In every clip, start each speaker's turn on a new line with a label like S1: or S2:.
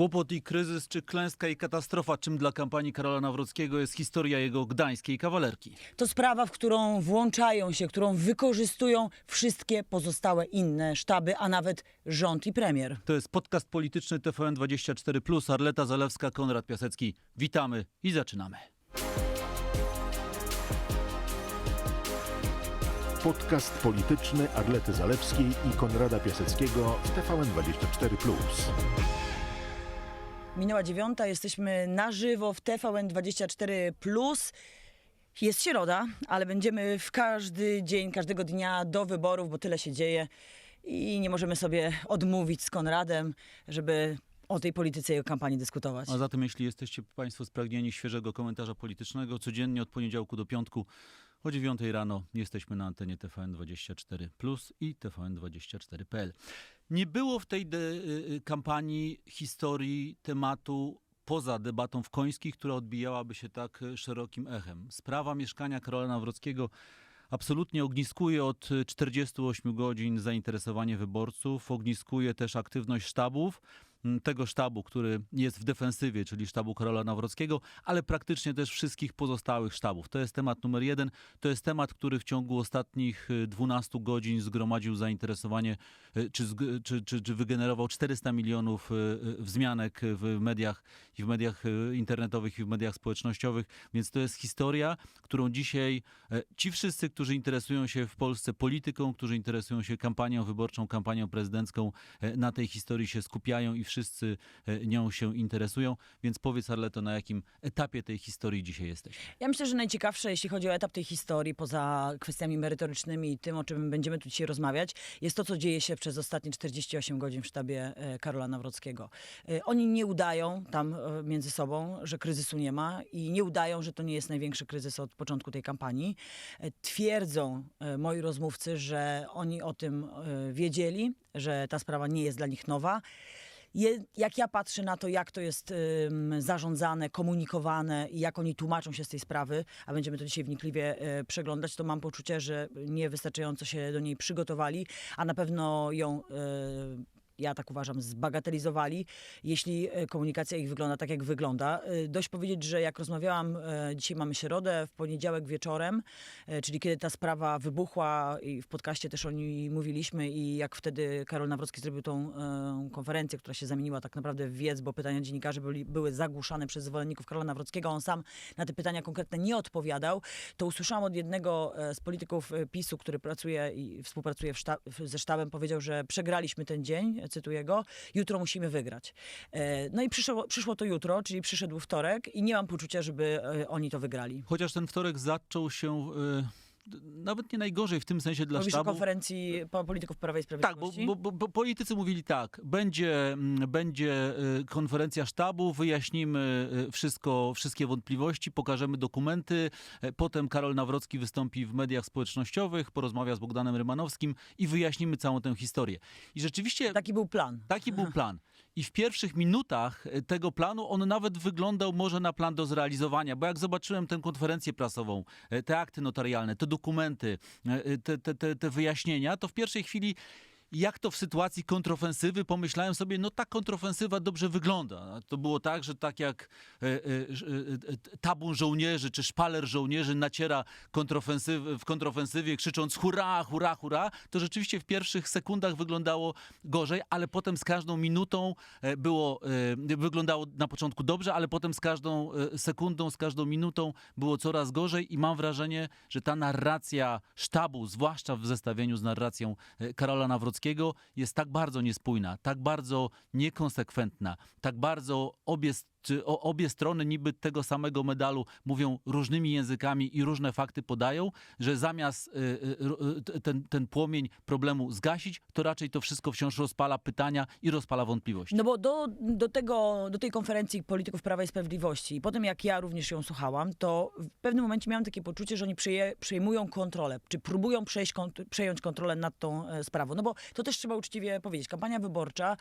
S1: Kłopot i kryzys, czy klęska i katastrofa, czym dla kampanii Karola Nawrockiego jest historia jego gdańskiej kawalerki.
S2: To sprawa, w którą włączają się, którą wykorzystują wszystkie pozostałe inne sztaby, a nawet rząd i premier.
S1: To jest podcast polityczny TVN24+, Arleta Zalewska, Konrad Piasecki. Witamy i zaczynamy.
S3: Podcast polityczny Arlety Zalewskiej i Konrada Piaseckiego w TVN24+.
S2: Minęła dziewiąta, jesteśmy na żywo w TVN24+. Jest środa, ale będziemy w każdy dzień, każdego dnia do wyborów, bo tyle się dzieje i nie możemy sobie odmówić z Konradem, żeby o tej polityce i o kampanii dyskutować.
S1: A zatem, jeśli jesteście Państwo spragnieni świeżego komentarza politycznego, codziennie od poniedziałku do piątku o 9 rano jesteśmy na antenie TVN24 i TVN24.pl. Nie było w tej de- y, kampanii historii tematu poza debatą w Końskich, która odbijałaby się tak y, szerokim echem. Sprawa mieszkania Karola Nawrockiego absolutnie ogniskuje od y, 48 godzin zainteresowanie wyborców, ogniskuje też aktywność sztabów, tego sztabu, który jest w defensywie, czyli sztabu Karola Nawrockiego, ale praktycznie też wszystkich pozostałych sztabów. To jest temat numer jeden. To jest temat, który w ciągu ostatnich y, 12 godzin zgromadził zainteresowanie, y, czy, czy, czy, czy wygenerował 400 milionów y, y, wzmianek w mediach i w mediach y, internetowych i w mediach społecznościowych, więc to jest historia, którą dzisiaj e, ci wszyscy, którzy interesują się w Polsce polityką, którzy interesują się kampanią wyborczą, kampanią prezydencką, e, na tej historii się skupiają i wszyscy e, nią się interesują. Więc powiedz, Arleto, na jakim etapie tej historii dzisiaj jesteś?
S2: Ja myślę, że najciekawsze, jeśli chodzi o etap tej historii, poza kwestiami merytorycznymi i tym, o czym będziemy tu dzisiaj rozmawiać, jest to, co dzieje się przez ostatnie 48 godzin w sztabie e, Karola Nawrockiego. E, Oni nie udają tam między sobą, że kryzysu nie ma i nie udają, że to nie jest największy kryzys od początku tej kampanii. Twierdzą moi rozmówcy, że oni o tym wiedzieli, że ta sprawa nie jest dla nich nowa. Je, jak ja patrzę na to, jak to jest ym, zarządzane, komunikowane i jak oni tłumaczą się z tej sprawy, a będziemy to dzisiaj wnikliwie e, przeglądać, to mam poczucie, że niewystarczająco się do niej przygotowali, a na pewno ją. e, ja tak uważam, zbagatelizowali, jeśli e, komunikacja ich wygląda tak, jak wygląda. E, Dość powiedzieć, że jak rozmawiałam, e, dzisiaj mamy środę, w poniedziałek wieczorem, czyli kiedy ta sprawa wybuchła i w podcaście też o niej mówiliśmy i jak wtedy Karol Nawrocki zrobił tą konferencję, która się zamieniła tak naprawdę w wiec, bo pytania dziennikarzy byli, były zagłuszane przez zwolenników Karola Nawrockiego, on sam na te pytania konkretne nie odpowiadał, to usłyszałam od jednego z polityków PiSu, który pracuje i współpracuje w szta- w- ze sztabem, powiedział, że przegraliśmy ten dzień, cytuję go, jutro musimy wygrać. E, No i przyszło, przyszło to jutro, czyli przyszedł wtorek i nie mam poczucia, żeby e, oni to wygrali.
S1: Chociaż ten wtorek zaczął się y, nawet nie najgorzej w tym sensie dla
S2: Mówisz
S1: sztabu.
S2: konferencji po- polityków Prawa i
S1: Tak, bo,
S2: Sprawiedliwości?
S1: bo, bo, bo politycy mówili tak, będzie, mm, będzie y, konferencja sztabu, wyjaśnimy y, wszystko, wszystkie wątpliwości, pokażemy dokumenty, e, potem Karol Nawrocki wystąpi w mediach społecznościowych, porozmawia z Bogdanem Rymanowskim i wyjaśnimy całą tę historię. I rzeczywiście
S2: Taki był plan.
S1: Taki był plan. I w pierwszych minutach e, tego planu on nawet wyglądał może na plan do zrealizowania, bo jak zobaczyłem tę konferencję prasową, e, te akty notarialne, te dokumenty, e, te, te, te, te wyjaśnienia, to w pierwszej chwili jak to w sytuacji kontrofensywy, pomyślałem sobie, no ta kontrofensywa dobrze wygląda. To było tak, że tak jak e, e, e, tabun żołnierzy czy szpaler żołnierzy naciera kontrofensyw, w kontrofensywie krzycząc hurra, hurra, hurra, to rzeczywiście w pierwszych sekundach wyglądało gorzej, ale potem z każdą minutą było, wyglądało na początku dobrze, ale potem z każdą sekundą, z każdą minutą było coraz gorzej i mam wrażenie, że ta narracja sztabu, zwłaszcza w zestawieniu z narracją Karola Nawrockiego, jest tak bardzo niespójna, tak bardzo niekonsekwentna, tak bardzo obie, czy obie strony niby tego samego medalu mówią różnymi językami i różne fakty podają, że zamiast y, y, y, ten, ten płomień problemu zgasić, to raczej to wszystko wciąż rozpala pytania i rozpala wątpliwości.
S2: No bo do, do, tego, do tej konferencji polityków Prawa i Sprawiedliwości i potem jak ja również ją słuchałam, to w pewnym momencie miałam takie poczucie, że oni przyje, przejmują kontrolę, czy próbują przejść, kont- przejąć kontrolę nad tą e, sprawą. No bo to też trzeba uczciwie powiedzieć. Kampania wyborcza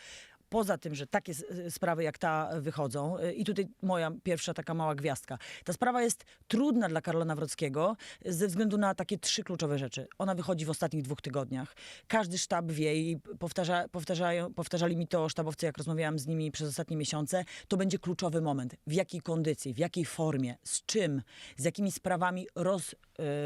S2: poza tym, że takie s- sprawy jak ta wychodzą, y, i tutaj moja pierwsza taka mała gwiazdka, ta sprawa jest trudna dla Karola Nawrockiego ze względu na takie trzy kluczowe rzeczy. Ona wychodzi w ostatnich dwóch tygodniach. Każdy sztab wie i powtarza, powtarzają, powtarzali mi to sztabowcy, jak rozmawiałam z nimi przez ostatnie miesiące, to będzie kluczowy moment. W jakiej kondycji, w jakiej formie, z czym, z jakimi sprawami roz,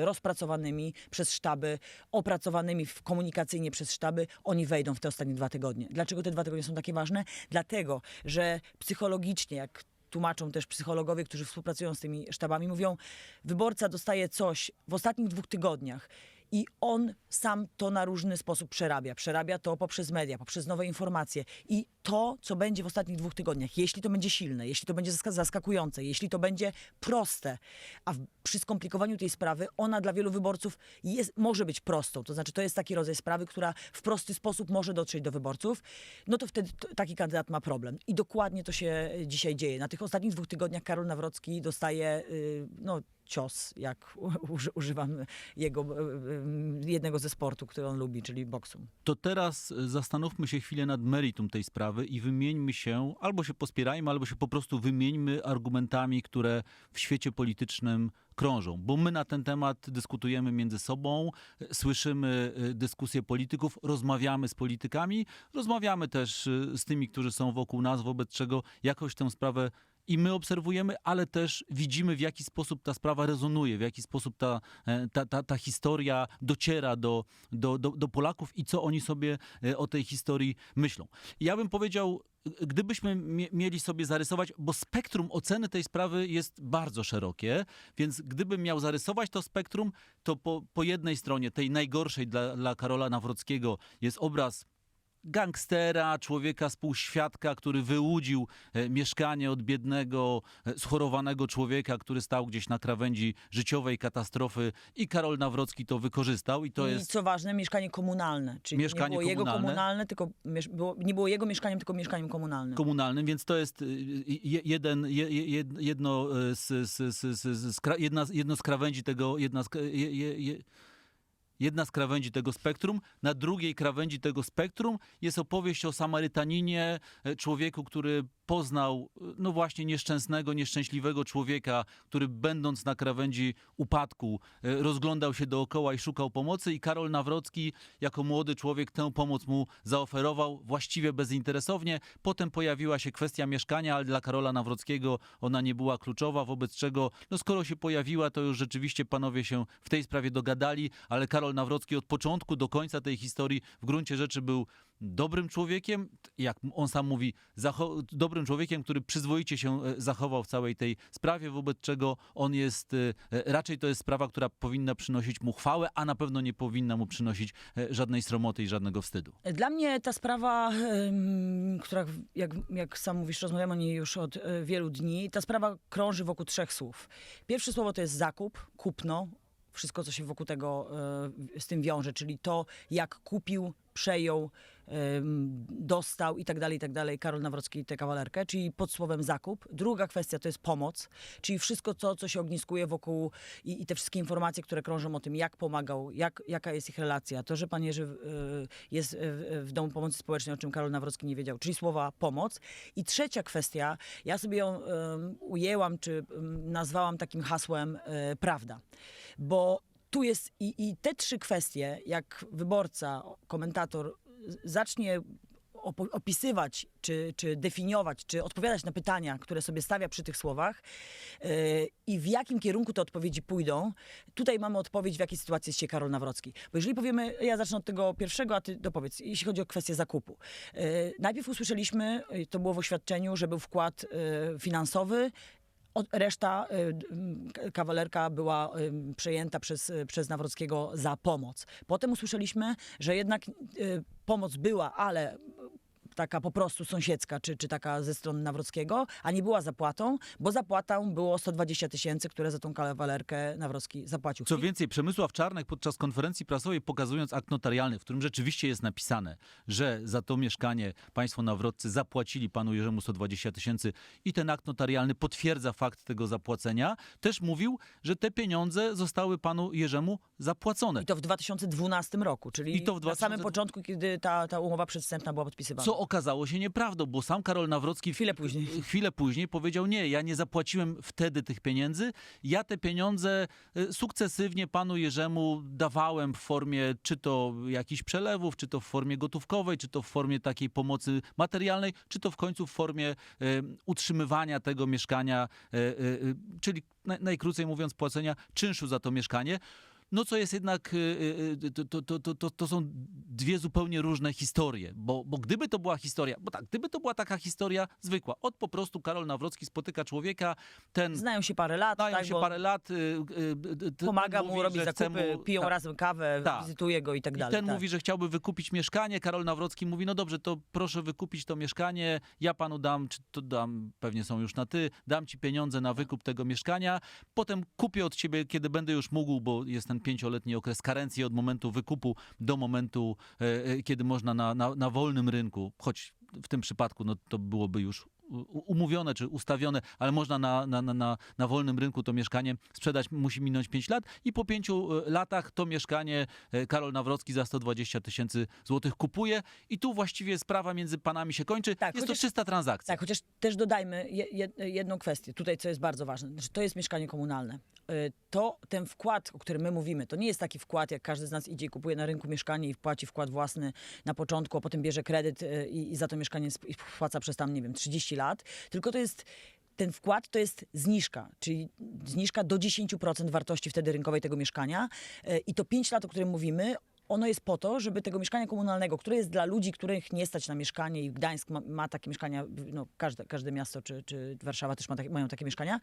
S2: rozpracowanymi przez sztaby, opracowanymi komunikacyjnie przez sztaby, oni wejdą w te ostatnie dwa tygodnie. Dlaczego te dwa tygodnie są takie ważne? Dlatego, że psychologicznie, jak tłumaczą też psychologowie, którzy współpracują z tymi sztabami, mówią, wyborca dostaje coś w ostatnich dwóch tygodniach i on sam to na różny sposób przerabia. Przerabia to poprzez media, poprzez nowe informacje. I to, co będzie w ostatnich dwóch tygodniach, jeśli to będzie silne, jeśli to będzie zaska- zaskakujące, jeśli to będzie proste, a w, przy skomplikowaniu tej sprawy, ona dla wielu wyborców jest, może być prostą. To znaczy, to jest taki rodzaj sprawy, która w prosty sposób może dotrzeć do wyborców, no to wtedy taki kandydat ma problem. I dokładnie to się dzisiaj dzieje. Na tych ostatnich dwóch tygodniach Karol Nawrocki dostaje y, no, cios, jak uży, używam jego, y, y, jednego ze sportu, który on lubi, czyli boksu.
S1: To teraz e, zastanówmy się chwilę nad meritum tej sprawy i wymieńmy się, albo się pospierajmy, albo się po prostu wymieńmy argumentami, które w świecie politycznym krążą. Bo my na ten temat dyskutujemy między sobą, e, słyszymy e, dyskusje polityków, rozmawiamy z politykami, rozmawiamy też e, z tymi, którzy są wokół nas, wobec czego jakoś tę sprawę i my obserwujemy, ale też widzimy, w jaki sposób ta sprawa rezonuje, w jaki sposób ta, e, ta, ta, ta historia dociera do, do, do, do Polaków i co oni sobie e, o tej historii myślą. Ja bym powiedział, gdybyśmy mie- mieli sobie zarysować, bo spektrum oceny tej sprawy jest bardzo szerokie, więc gdybym miał zarysować to spektrum, to po, po jednej stronie, tej najgorszej dla, dla Karola Nawrockiego, jest obraz gangstera, człowieka współświadka, który wyłudził e, mieszkanie od biednego, e, schorowanego człowieka, który stał gdzieś na krawędzi życiowej katastrofy i Karol Nawrocki to wykorzystał i to
S2: I
S1: jest
S2: co ważne, mieszkanie komunalne. Czyli
S1: Mieszkanie
S2: nie było jego
S1: komunalne.
S2: komunalne, tylko było, nie było jego mieszkaniem, tylko mieszkaniem komunalnym.
S1: komunalnym, więc to jest je- jeden, je- je- jedno z, z, z, z, jedna, jedno z krawędzi tego, jedna z, je, je, jedna z krawędzi tego spektrum. Na drugiej krawędzi tego spektrum jest opowieść o Samarytaninie, e, człowieku, który poznał e, no właśnie nieszczęsnego, nieszczęśliwego człowieka, który będąc na krawędzi upadku e, rozglądał się dookoła i szukał pomocy i Karol Nawrocki jako młody człowiek tę pomoc mu zaoferował właściwie bezinteresownie. Potem pojawiła się kwestia mieszkania, ale dla Karola Nawrockiego ona nie była kluczowa, wobec czego no skoro się pojawiła, to już rzeczywiście panowie się w tej sprawie dogadali, ale Karol Nawrocki od początku do końca tej historii w gruncie rzeczy był dobrym człowiekiem, jak on sam mówi, dobrym człowiekiem, który przyzwoicie się e, zachował w całej tej sprawie, wobec czego on jest, e, raczej to jest sprawa, która powinna przynosić mu chwałę, a na pewno nie powinna mu przynosić e, żadnej sromoty i żadnego wstydu.
S2: Dla mnie ta sprawa, która, jak, jak sam mówisz, rozmawiamy o niej już od wielu dni, ta sprawa krąży wokół trzech słów. Pierwsze słowo to jest zakup, kupno, wszystko, co się wokół tego e, z tym wiąże, czyli to, jak kupił, przejął, dostał i tak dalej, i tak dalej Karol Nawrocki tę kawalerkę, czyli pod słowem zakup. Druga kwestia to jest pomoc, czyli wszystko to, co się ogniskuje wokół i, i te wszystkie informacje, które krążą o tym, jak pomagał, jak, jaka jest ich relacja. To, że pan Jerzy y, jest w, Domu Pomocy Społecznej, o czym Karol Nawrocki nie wiedział, czyli słowa pomoc. I trzecia kwestia, ja sobie ją ujęłam, czy nazwałam takim hasłem e, prawda. Bo tu jest i, i te trzy kwestie, jak wyborca, komentator zacznie opisywać, czy, czy definiować, czy odpowiadać na pytania, które sobie stawia przy tych słowach yy, i w jakim kierunku te odpowiedzi pójdą, tutaj mamy odpowiedź, w jakiej sytuacji jest się Karol Nawrocki. Bo jeżeli powiemy, ja zacznę od tego pierwszego, a ty dopowiedz, jeśli chodzi o kwestię zakupu. Yy, najpierw usłyszeliśmy, to było w oświadczeniu, że był wkład yy, finansowy, reszta y, kawalerka była przejęta przez, y, przez Nawrockiego za pomoc. Potem usłyszeliśmy, że jednak y, pomoc była, ale taka po prostu sąsiedzka, czy, czy taka ze strony Nawrockiego, a nie była zapłatą, bo zapłatą było 120 tysięcy, które za tą kawalerkę Nawrocki zapłacił.
S1: Co więcej, Przemysław Czarnek podczas konferencji prasowej pokazując akt notarialny, w którym rzeczywiście jest napisane, że za to mieszkanie państwo nawrotcy zapłacili panu Jerzemu 120 tysięcy i ten akt notarialny potwierdza fakt tego zapłacenia, też mówił, że te pieniądze zostały panu Jerzemu zapłacone.
S2: I to w 2012 roku, czyli
S1: I to w
S2: na
S1: 2000
S2: samym początku, kiedy ta, ta umowa przedwstępna była podpisywana.
S1: Co okazało się nieprawdą, bo sam Karol Nawrocki
S2: Chwilę później.
S1: chwilę później powiedział: Nie, ja nie zapłaciłem wtedy tych pieniędzy. Ja te pieniądze y, sukcesywnie panu Jerzemu dawałem w formie czy to jakichś przelewów, czy to w formie gotówkowej, czy to w formie takiej pomocy materialnej, czy to w końcu w formie y, utrzymywania tego mieszkania, y, czyli naj, najkrócej mówiąc, płacenia czynszu za to mieszkanie. No co jest jednak, y, y, y, to, to, to, to, są dwie zupełnie różne historie, bo, bo gdyby to była historia, bo tak, gdyby to była taka historia zwykła, od po prostu Karol Nawrocki spotyka człowieka, ten
S2: Znają się parę lat,
S1: znają
S2: tak,
S1: się parę lat,
S2: pomaga
S1: mówi,
S2: mu robić zakupy,
S1: mu-
S2: piją
S1: tak.
S2: razem kawę,
S1: Tak.
S2: wizytuje go i tak
S1: I
S2: dalej.
S1: ten
S2: tak.
S1: mówi, że chciałby wykupić mieszkanie. Karol Nawrocki mówi: No dobrze, to proszę wykupić to mieszkanie. Ja panu dam, czy to dam, pewnie są już na ty, dam ci pieniądze na wykup tego mieszkania. Potem kupię od ciebie, kiedy będę już mógł, bo jest ten pięcioletni okres karencji od momentu wykupu do momentu, e, e, kiedy można na, na, na wolnym rynku, choć w tym przypadku no, to byłoby już umówione czy ustawione, ale można na, na, na- na, wolnym rynku to mieszkanie sprzedać, musi minąć 5 lat i po pięciu e, latach to mieszkanie e, Karol Nawrocki za 120 tysięcy złotych kupuje i tu właściwie sprawa między panami się kończy.
S2: Tak,
S1: jest
S2: chociaż-
S1: to czysta transakcja.
S2: Tak, chociaż też dodajmy je, je, jedną kwestię, tutaj co jest bardzo ważne, że to jest mieszkanie komunalne. Y, To ten wkład, o którym my mówimy, to nie jest taki wkład, jak każdy z nas idzie i kupuje na rynku mieszkanie i płaci wkład własny na początku, a potem bierze kredyt i, i za to mieszkanie spłaca przez tam, nie wiem, 30 lat, tylko to jest ten wkład to jest zniżka, czyli zniżka do 10% wartości wtedy rynkowej tego mieszkania. Y, i to 5 lat, o którym mówimy, ono jest po to, żeby tego mieszkania komunalnego, które jest dla ludzi, których nie stać na mieszkanie i Gdańsk ma, ma takie mieszkania, no każde, każde miasto czy, czy Warszawa też ma takie, mają takie mieszkania,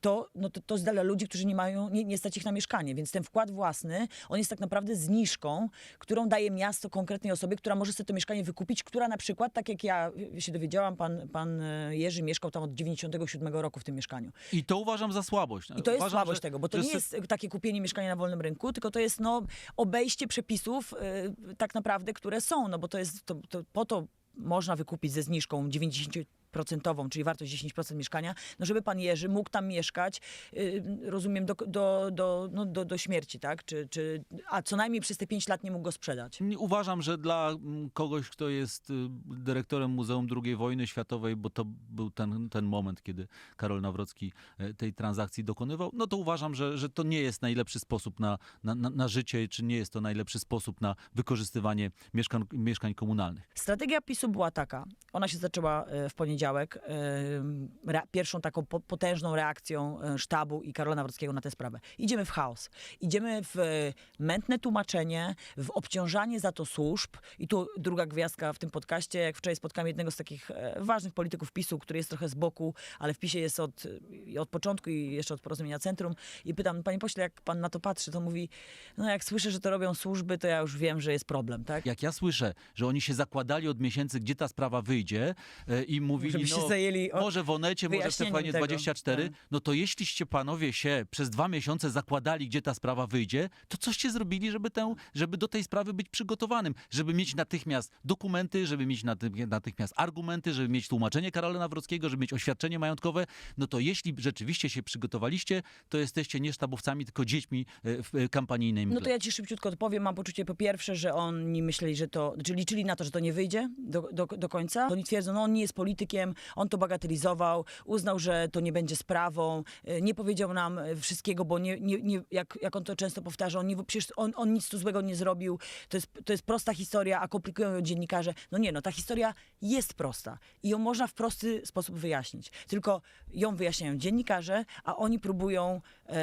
S2: to, no to, to jest dla ludzi, którzy nie mają, nie, nie stać ich na mieszkanie. Więc ten wkład własny, on jest tak naprawdę zniżką, którą daje miasto konkretnej osobie, która może sobie to mieszkanie wykupić, która na przykład, tak jak ja się dowiedziałam, pan, pan e, Jerzy mieszkał tam od 97 roku w tym mieszkaniu.
S1: I to uważam za słabość.
S2: I to jest
S1: uważam,
S2: słabość
S1: że-
S2: tego, bo to nie jest takie kupienie mieszkania na wolnym rynku, tylko to jest no, obejście przepisów y, tak naprawdę, które są, no bo to jest, to, to, po to można wykupić ze zniżką 90%, czyli wartość 10% mieszkania, no żeby pan Jerzy mógł tam mieszkać, y, rozumiem, do, do, do, no, do, do śmierci, tak? Czy, czy, a co najmniej przez te 5 lat nie mógł go sprzedać.
S1: Uważam, że dla mm, kogoś, kto jest y, dyrektorem Muzeum II Wojny Światowej, bo to był ten, ten moment, kiedy Karol Nawrocki e, tej transakcji dokonywał, no to uważam, że, że to nie jest najlepszy sposób na, na, na, na życie, czy nie jest to najlepszy sposób na wykorzystywanie mieszkań, mieszkań komunalnych.
S2: Strategia PiSu była taka. Ona się zaczęła e, w poniedziałek. E, Rea- pierwszą taką po, potężną reakcją e, sztabu i Karola Nawrockiego na tę sprawę. Idziemy w chaos. Idziemy w e, mętne tłumaczenie, w obciążanie za to służb. I tu druga gwiazdka w tym podcaście. Jak wczoraj spotkałem jednego z takich e, ważnych polityków PiSu, który jest trochę z boku, ale w PiSie jest od, od początku i jeszcze od porozumienia centrum. I pytam, panie pośle, jak pan na to patrzy, to mówi, no jak słyszę, że to robią służby, to ja już wiem, że jest problem, tak?
S1: Jak ja słyszę, że oni się zakładali od miesięcy, gdzie ta sprawa wyjdzie i mówili,
S2: Żeby się
S1: no,
S2: zajęli o-
S1: może w Onecie, może w
S2: wyjaśnieniem
S1: TVN
S2: tego.
S1: 24,
S2: Tak.
S1: no to jeśliście panowie się przez dwa miesiące zakładali, gdzie ta sprawa wyjdzie, to coście zrobili, żeby, tę, żeby do tej sprawy być przygotowanym, żeby mieć natychmiast dokumenty, żeby mieć naty- natychmiast argumenty, żeby mieć tłumaczenie Karola Nawrockiego, żeby mieć oświadczenie majątkowe, no to jeśli rzeczywiście się przygotowaliście, to jesteście nie sztabowcami, tylko dziećmi e, e, kampanijnej mgle.
S2: No to ja ci szybciutko odpowiem. Mam poczucie po pierwsze, że oni myśleli, że to, czy liczyli na to, że to nie wyjdzie do, do, do końca. Oni twierdzą, no on nie jest politykiem, on to bagatelizował, uznał, że to nie będzie sprawą, y, nie powiedział nam y, wszystkiego, bo nie, nie, nie, jak, jak on to często powtarza, on, nie, przecież on, on nic tu złego nie zrobił, to jest, to jest prosta historia, a komplikują ją dziennikarze. No nie, no ta historia jest prosta i ją można w prosty sposób wyjaśnić. Tylko ją wyjaśniają dziennikarze, a oni próbują e,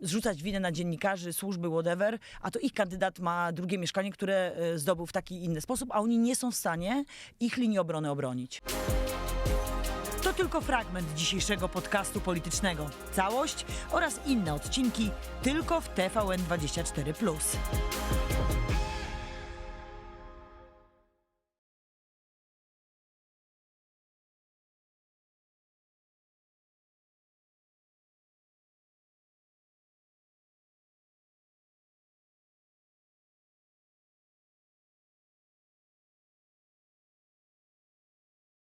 S2: zrzucać winę na dziennikarzy, służby, whatever, a to ich kandydat ma drugie mieszkanie, które e, zdobył w taki inny sposób, a oni nie są w stanie ich linii obrony obronić. To tylko fragment dzisiejszego podcastu politycznego. Całość oraz inne odcinki tylko w TVN24+.